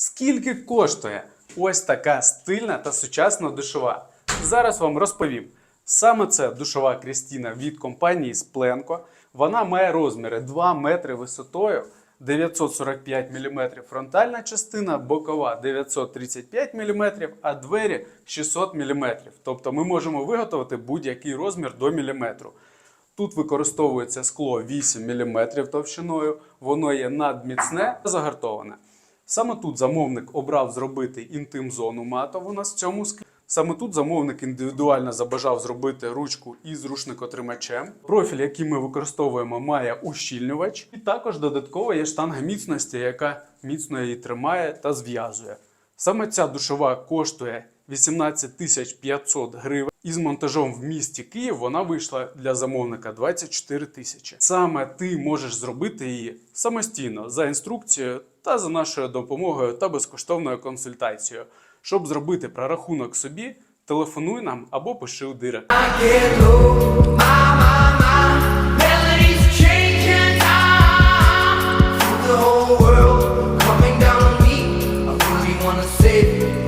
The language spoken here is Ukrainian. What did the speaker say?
Скільки коштує ось така стильна та сучасна душова? Зараз вам розповім. Саме це душова Крістіна від компанії Спленко. Вона має розміри 2 метри висотою, 945 мм фронтальна частина, бокова 935 мм, а двері 600 мм. Тобто ми можемо виготовити будь-який розмір до міліметру. Тут використовується скло 8 мм товщиною, воно є надміцне та загартоване. Саме тут замовник обрав зробити інтим-зону матову на цьому склі. Саме тут замовник індивідуально забажав зробити ручку із рушникотримачем. Профіль, який ми використовуємо, має ущільнювач, і також додатково є штанга міцності, яка міцно її тримає та зв'язує. Саме ця душова коштує 18 500 гривень. Із монтажом в місті Київ вона вийшла для замовника 24 тисячі. Саме ти можеш зробити її самостійно за інструкцією та за нашою допомогою та безкоштовною консультацією. Щоб зробити прорахунок собі, телефонуй нам або пиши у директ. wanna save